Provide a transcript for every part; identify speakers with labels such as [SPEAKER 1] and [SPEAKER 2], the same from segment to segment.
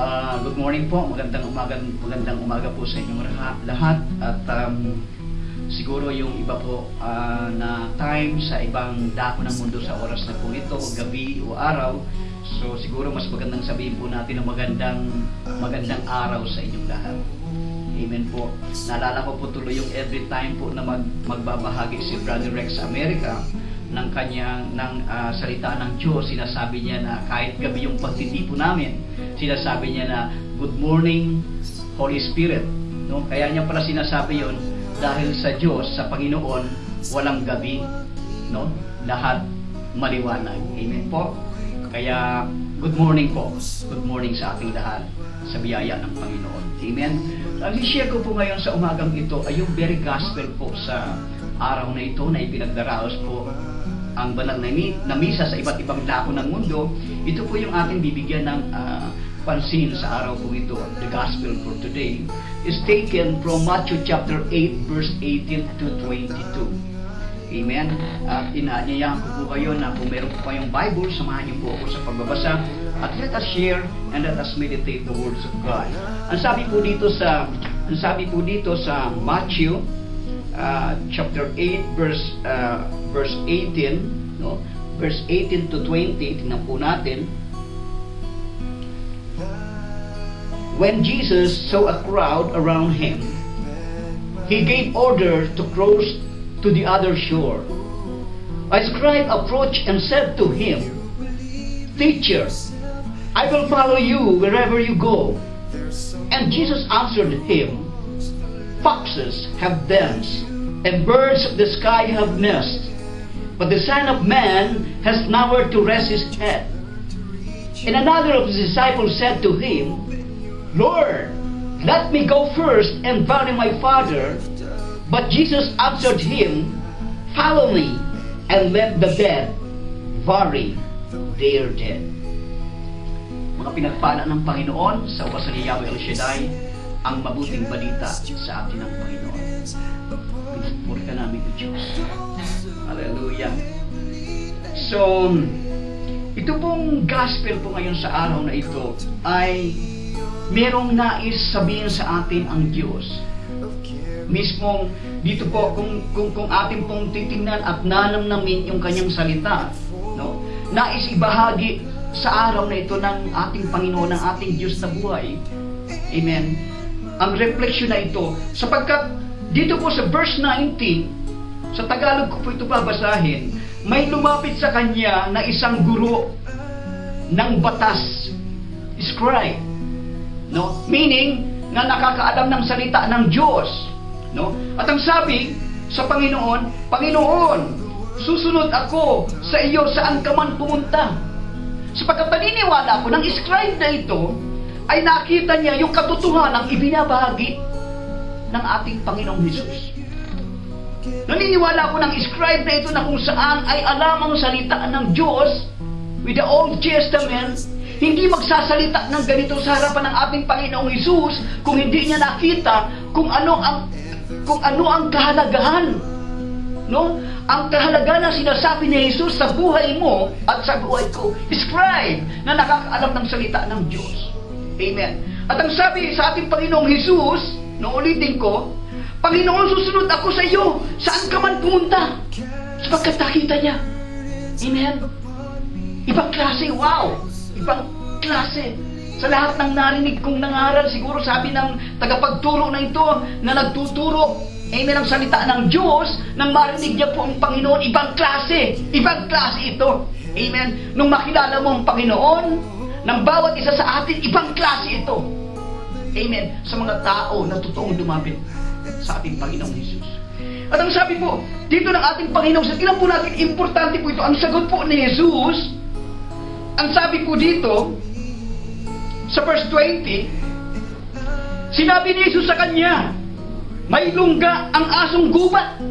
[SPEAKER 1] Ah, good morning po. Magandang umaga, magandang umaga po sa inyong lahat. At um, siguro yung iba po ah, na time sa ibang dako ng mundo sa oras na po ito, gabi o araw. So siguro mas magandang sabihin po natin na magandang magandang araw sa inyong lahat. Amen po. Naalala ko po tuloy yung every time po na mag, magbabahagi si Brother Rex sa Amerika ng kanyang ng ah, salita ng Diyos, sinasabi niya na kahit gabi yung pagtitipo namin, sinasabi niya na good morning Holy Spirit. No? Kaya niya pala sinasabi yon dahil sa Diyos, sa Panginoon, walang gabi, no? Lahat maliwanag. Amen po. Kaya good morning po. Good morning sa ating lahat sa biyaya ng Panginoon. Amen. Ang share ko po ngayon sa umagang ito ay yung very gospel po sa araw na ito na ipinagdaraos po ang banal na, na misa sa iba't ibang dako ng mundo. Ito po yung ating bibigyan ng ah, pansin sa araw po ito. The gospel for today is taken from Matthew chapter 8 verse 18 to 22. Amen. At inaanyayahan ko po kayo na kung meron po kayong Bible, samahan niyo po ako sa pagbabasa. At let us share and let us meditate the words of God. Ang sabi po dito sa ang sabi po dito sa Matthew uh, chapter 8 verse uh, verse 18, no? Verse 18 to 20, tingnan po natin. When Jesus saw a crowd around him, he gave order to cross to the other shore. A scribe approached and said to him, Teacher, I will follow you wherever you go. And Jesus answered him, Foxes have dens, and birds of the sky have nests, but the Son of Man has nowhere to rest his head. And another of his disciples said to him, Lord, let me go first and bury my father. But Jesus answered him, Follow me, and let the dead bury their dead. Mga pinagpala ng Panginoon sa wasan ni Yahweh El Shaddai, ang mabuting balita sa atin ng Panginoon. Pinupuri ka namin Diyos. Hallelujah. So, ito pong gospel po ngayon sa araw na ito ay merong nais sabihin sa atin ang Diyos. Mismong dito po kung kung kung atin pong titingnan at nanamnamin yung kanyang salita, no? Nais ibahagi sa araw na ito ng ating Panginoon, ng ating Diyos na buhay. Amen. Ang reflection na ito sapagkat dito po sa verse 19 sa Tagalog ko po ito babasahin, may lumapit sa kanya na isang guro ng batas, scribe no? Meaning na nakakaalam ng salita ng Diyos, no? At ang sabi sa Panginoon, Panginoon, susunod ako sa iyo saan ka man pumunta. Sapagkat paniniwala ko ng scribe na ito ay nakita niya yung katotohanan ng ibinabahagi ng ating Panginoong Hesus. Naniniwala ko ng scribe na ito na kung saan ay alam ang salita ng Diyos with the Old Testament, hindi magsasalita ng ganito sa harapan ng ating Panginoong Hesus kung hindi niya nakita kung ano ang kung ano ang kahalagahan no? Ang kahalagahan na sinasabi ni Jesus sa buhay mo at sa buhay ko, scribe na nakakaalam ng salita ng Diyos. Amen. At ang sabi sa ating Panginoong Jesus, no ulitin ko, Panginoon, susunod ako sa iyo, saan ka man pumunta, sapagkat nakita niya. Amen. Ibang klase, wow! Ibang klase. Sa lahat ng narinig kong nangaral, siguro sabi ng tagapagturo na ito, na nagtuturo, amen, ang salita ng Diyos, nang marinig niya po ang Panginoon, ibang klase. Ibang klase ito. Amen. Nung makilala mo ang Panginoon, ng bawat isa sa atin, ibang klase ito. Amen. Sa mga tao na totoong lumapit sa ating Panginoong Jesus. At ang sabi po, dito ng ating Panginoon, sa tingnan po natin, importante po ito, ang sagot po ni Jesus, ang sabi po dito, sa verse 20, sinabi ni Jesus sa kanya, may lungga ang asong gubat.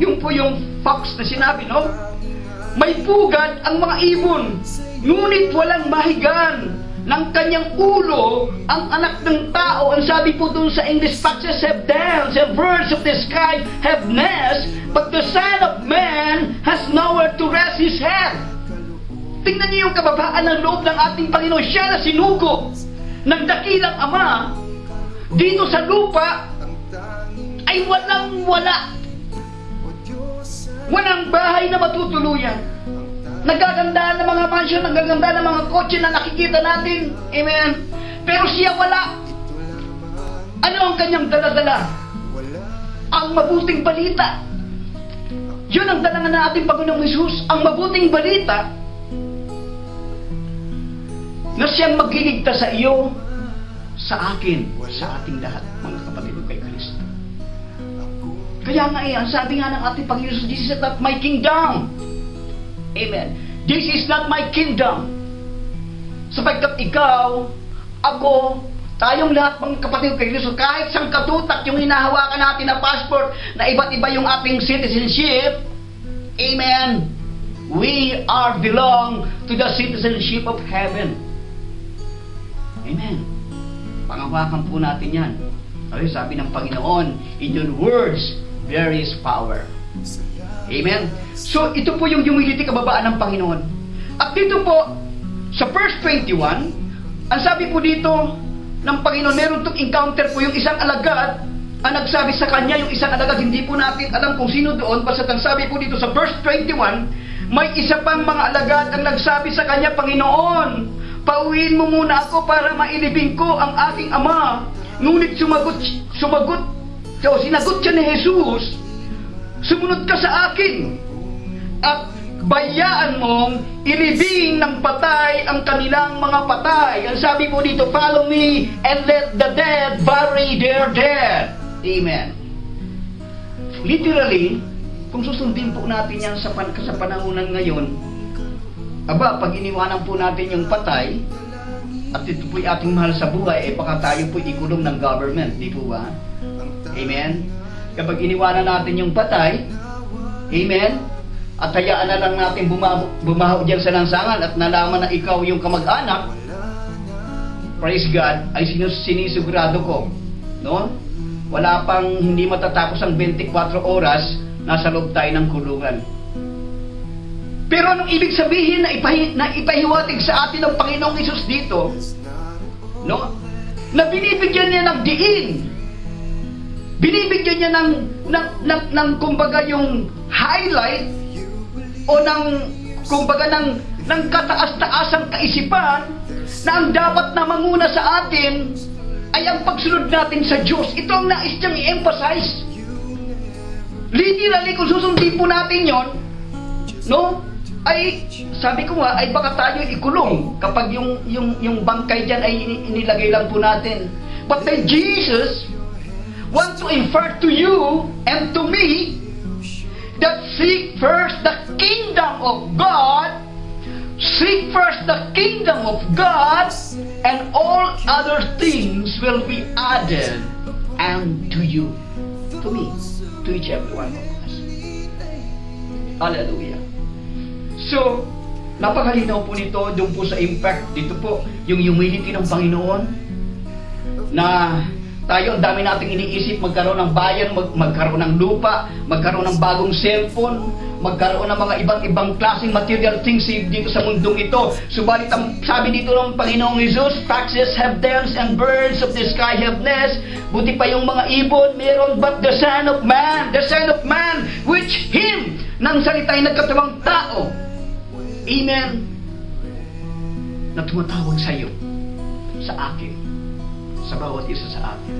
[SPEAKER 1] Yung po yung fox na sinabi, no? May pugad ang mga ibon, ngunit walang mahigan ng kanyang ulo ang anak ng tao. Ang sabi po dun sa English foxes have dens, and birds of the sky have nests, but the Son of Man has nowhere to rest his head. Tingnan niyo yung kababaan ng loob ng ating Panginoon. Siya na sinugo ng dakilang Ama dito sa lupa ay walang wala. Walang bahay na matutuluyan. Nagaganda ng mga mansion, nagaganda ng mga kotse na nakikita natin. Amen. Pero siya wala. Ano ang kanyang daladala? Ang mabuting balita. Yun ang dala ng ating Panginoong Yesus, ang mabuting balita na siyang magiligtas sa iyo, sa akin, sa ating lahat, mga kapatid ko kay Kristo. Kaya nga eh, ang sabi nga ng ating Panginoon Jesus, not my kingdom. Amen. This is not my kingdom. Sapagkat ikaw, ako, tayong lahat mga kapatid kay Kristo, kahit sang katutak yung hinahawakan natin na passport na iba't iba yung ating citizenship, Amen. We are belong to the citizenship of heaven. Amen. Pangawakan po natin yan. Ay, sabi ng Panginoon, in your words, there is power. Amen. So, ito po yung humility kababaan ng Panginoon. At dito po, sa verse 21, ang sabi po dito ng Panginoon, meron itong encounter po yung isang alagad ang nagsabi sa kanya, yung isang alagad, hindi po natin alam kung sino doon, basta ang sabi po dito sa verse 21, may isa pang mga alagad ang nagsabi sa kanya, Panginoon, pauwiin mo muna ako para mailibing ko ang aking ama. Ngunit sumagot, sumagot, so sinagot siya ni Jesus, sumunod ka sa akin at bayaan mong ilibing ng patay ang kanilang mga patay. Ang sabi po dito, follow me and let the dead bury their dead. Amen. Literally, kung susundin po natin yan sa, pan sa panahonan ngayon, aba, pag iniwanan po natin yung patay, at ito po'y ating mahal sa buhay, eh baka tayo po'y ikulong ng government, di po ba? Amen? Kapag iniwanan natin yung patay, Amen? At hayaan na lang natin bumaho, bumaho dyan sa lansangan at nalaman na ikaw yung kamag-anak, praise God, ay sinus sinisigurado ko, no? Wala pang hindi matatapos ang 24 oras, nasa loob tayo ng kulungan. Pero anong ibig sabihin na, ipahi, na ipahiwatig sa atin ng Panginoong Isus dito? No? Na binibigyan niya ng diin. Binibigyan niya ng, ng, ng, ng kumbaga yung highlight o ng kumbaga ng, ng kataas-taasang kaisipan na ang dapat na manguna sa atin ay ang pagsunod natin sa Diyos. Ito ang nais niyang i-emphasize. Literally, kung susundin po natin yon, no? Ay, sabi ko nga, ay baka tayo ikulong kapag yung, yung, yung bangkay dyan ay inilagay lang po natin. But then Jesus want to infer to you and to me that seek first the kingdom of God, seek first the kingdom of God, and all other things will be added unto you, to me, to each every one of us. Hallelujah. So, napakalinaw po nito doon po sa impact. Dito po, yung humility ng Panginoon na tayo, ang dami nating iniisip, magkaroon ng bayan, mag, magkaroon ng lupa, magkaroon ng bagong cellphone, magkaroon ng mga ibang ibang klaseng material things dito sa mundong ito. Subalit ang sabi dito ng Panginoong Jesus, taxes have dams and birds of the sky have nests. Buti pa yung mga ibon, meron but the Son of Man, the Son of Man, which Him, nang salita'y nagkatawang tao. Amen. Na tumatawag sa iyo, sa akin, sa bawat isa sa atin.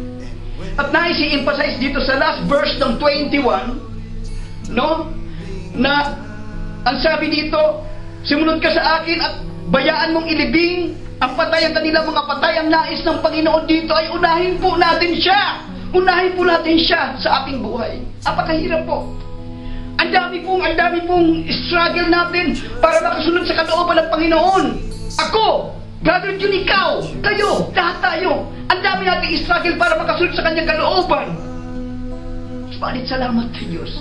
[SPEAKER 1] At nais i-emphasize dito sa last verse ng 21, no? Na ang sabi dito, sumunod ka sa akin at bayaan mong ilibing ang patay ang kanilang mga patay. Ang nais ng Panginoon dito ay unahin po natin siya. Unahin po natin siya sa ating buhay. Apakahirap po. Ang dami pong, ang dami pong struggle natin para makasunod sa kalooban ng Panginoon. Ako, Brother Jun, ikaw, kayo, lahat tayo. Ang dami nating struggle para makasunod sa kanyang kalooban. Subalit salamat sa Diyos.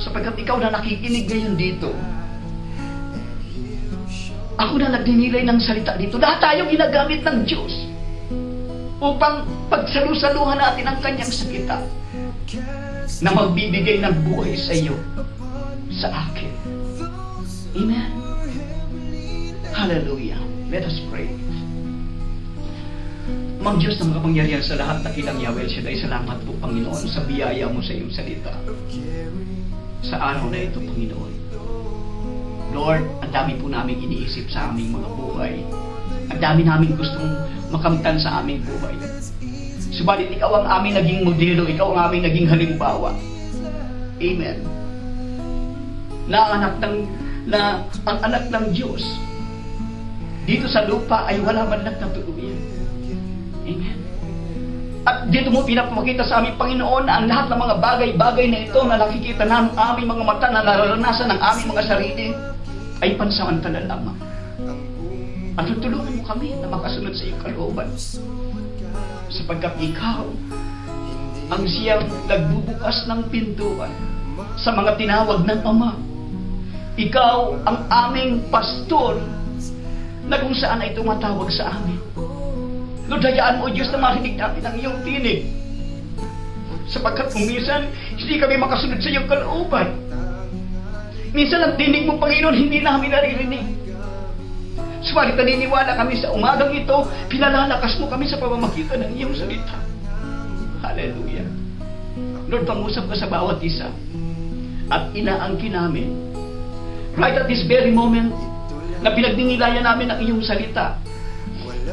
[SPEAKER 1] Sapagkat ikaw na nakikinig ngayon dito. Ako na nagninilay ng salita dito. Lahat tayo ginagamit ng Diyos upang pagsalusaluhan natin ang kanyang salita na magbibigay ng buhay sa iyo, sa akin. Amen. Hallelujah. Let us pray. Mang Diyos na makapangyarihan sa lahat, dakilang Yahweh Shaddai, salamat po, Panginoon, sa biyaya mo sa iyong salita. Sa araw na ito, Panginoon. Lord, ang dami po namin iniisip sa aming mga buhay. Ang dami namin gustong makamtan sa aming buhay. Subalit ikaw ang aming naging modelo, ikaw ang aming naging halimbawa. Amen. Na anak ng na ang anak ng Diyos dito sa lupa ay wala man lang natuluyan. Amen. At dito mo pinapakita sa aming Panginoon ang lahat ng mga bagay-bagay na ito na nakikita ng aming mga mata na nararanasan ng aming mga sarili ay pansamantala lamang. At tutulungan mo kami na makasunod sa iyong kalooban. Sapagkat ikaw ang siyang nagbubukas ng pintuan sa mga tinawag ng Ama. Ikaw ang aming pastor na kung saan ay tumatawag sa amin. Lord, hayaan mo, Diyos, na marinig namin ang iyong tinig. Sapagkat kung minsan, hindi kami makasunod sa iyong kalooban. Minsan ang tinig mo, Panginoon, hindi namin naririnig. Subalit naniniwala kami sa umagang ito, pinalalakas mo kami sa pamamagitan ng iyong salita. Hallelujah. Lord, pangusap ka sa bawat isa at inaangkin namin right at this very moment na pinagdingilayan namin ang iyong salita.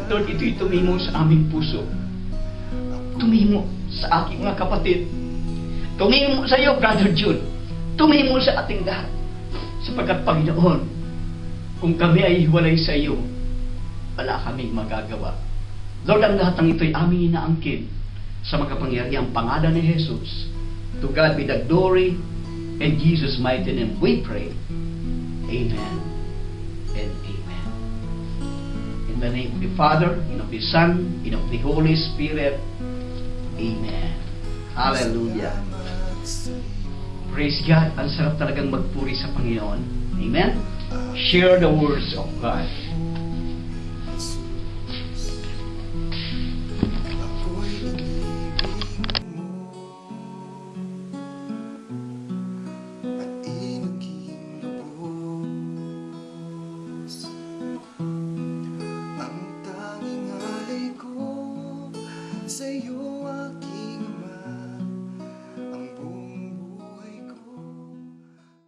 [SPEAKER 1] Lord, ito'y tumimo sa aming puso. Tumimo sa aking mga kapatid. Tumimo sa iyo, Brother Jude. Tumimo sa ating lahat. Sapagkat Panginoon, kung kami ay hiwalay sa iyo, wala kaming magagawa. Lord, ang lahat ng ito'y aming inaangkin sa makapangyarihang pangalan ni Jesus. To God be the glory, in Jesus' mighty name we pray. Amen In the name of the Father, and of the Son, and of the Holy Spirit. Amen. Hallelujah. Praise God. Ang sarap talagang magpuri sa Panginoon. Amen. Share the words of God.